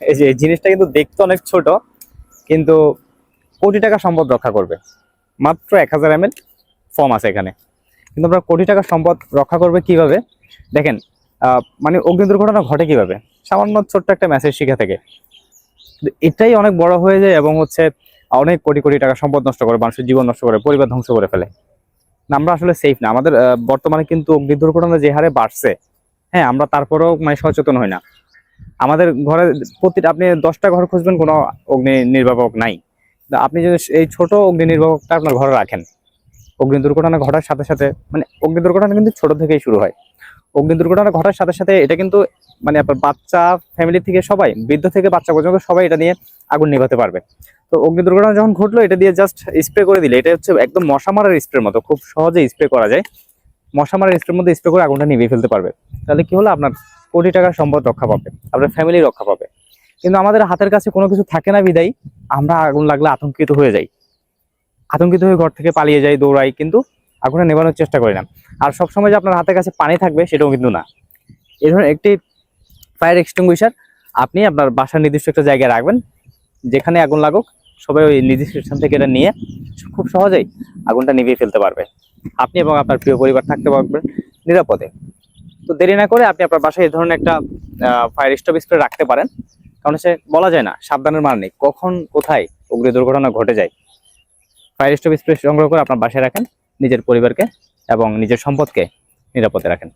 এই যে জিনিসটা কিন্তু দেখতে অনেক ছোট কিন্তু কোটি টাকা সম্পদ রক্ষা করবে। মাত্র এক হাজার এম ফর্ম আছে এখানে। কিন্তু আমরা কোটি টাকা সম্পদ রক্ষা করবে কীভাবে? দেখেন মানে অগ্নি দুর্ঘটনা ঘটে কীভাবে? সামান্য ছোট্ট একটা মেসেজ শিখা থেকে। এটাই অনেক বড় হয়ে যায় এবং হচ্ছে অনেক কোটি কোটি টাকা সম্পদ নষ্ট করে মানুষের জীবন নষ্ট করে পরিবার ধ্বংস করে ফেলে। না, আমরা আসলে সেফ না। আমাদের বর্তমানে কিন্তু অগ্নি দুর্ঘটনা যে হারে বাড়ছে হ্যাঁ আমরা তারপরেও মানে সচেতন হই না। আমাদের ঘরে প্রতিটা আপনি দশটা ঘর খুঁজবেন, কোনো অগ্নি নির্বাপক নাই। আপনি যদি এই ছোট অগ্নি নির্বাপকটা আপনার ঘরে রাখেন, অগ্নি দুর্ঘটনা ঘটার সাথে সাথে মানে অগ্নি দুর্ঘটনা কিন্তু ছোট থেকেই শুরু হয়। অগ্নি দুর্ঘটনা ঘটার সাথে সাথে এটা কিন্তু মানে আপনার বাচ্চা ফ্যামিলি থেকে সবাই, বৃদ্ধ থেকে বাচ্চা পর্যন্ত সবাই এটা নিয়ে আগুন নিভাতে পারবে। তো অগ্নি দুর্ঘটনা যখন ঘটলো, এটা দিয়ে জাস্ট স্প্রে করে দিলে, এটা হচ্ছে একদম মশা মারার স্প্রের মতো, খুব সহজে স্প্রে করা যায়। মশা মারার স্প্রের মধ্যে স্প্রে করে আগুনটা নিভিয়ে ফেলতে পারবে। তাহলে কি হলো? আপনার কোটি টাকার সম্পদ রক্ষা পাবে আপনার ফ্যামিলি রক্ষা পাবে। কিন্তু আমাদের হাতের কাছে কোনো কিছু থাকে না বিদায়, আমরা আগুন লাগলে আতঙ্কিত হয়ে যাই। আতঙ্কিত হয়ে ঘর থেকে পালিয়ে যাই, দৌড়াই, কিন্তু আগুনে নেভানোর চেষ্টা করি না। আর সবসময় যে আপনার হাতের কাছে পানি থাকবে, সেটাও কিন্তু না। এই ধরনের একটি ফায়ার এক্সটিংগুইশার আপনি আপনার বাসার নির্দিষ্ট একটা জায়গায় রাখবেন, যেখানে আগুন লাগুক, সবাই ওই নির্দিষ্ট স্থান থেকে এটা নিয়ে খুব সহজেই আগুনটা নিভিয়ে ফেলতে পারবে। আপনি এবং আপনার প্রিয় পরিবার থাকতে পারবেন নিরাপদে। তো দেরি না করে আপনি আপনার বাসায় এই ধরনের একটা ফায়ার স্টপ স্প্রে রাখতে পারেন। কারণ সে বলা যায় না, সাবধানের মান নেই। কখন, কোথায় অগ্নি দুর্ঘটনা ঘটে যায় ফায়ার স্টপ স্প্রে সংগ্রহ করে আপনার বাসায় রাখেন, নিজের পরিবারকে এবং নিজের সম্পদকে নিরাপদে রাখেন।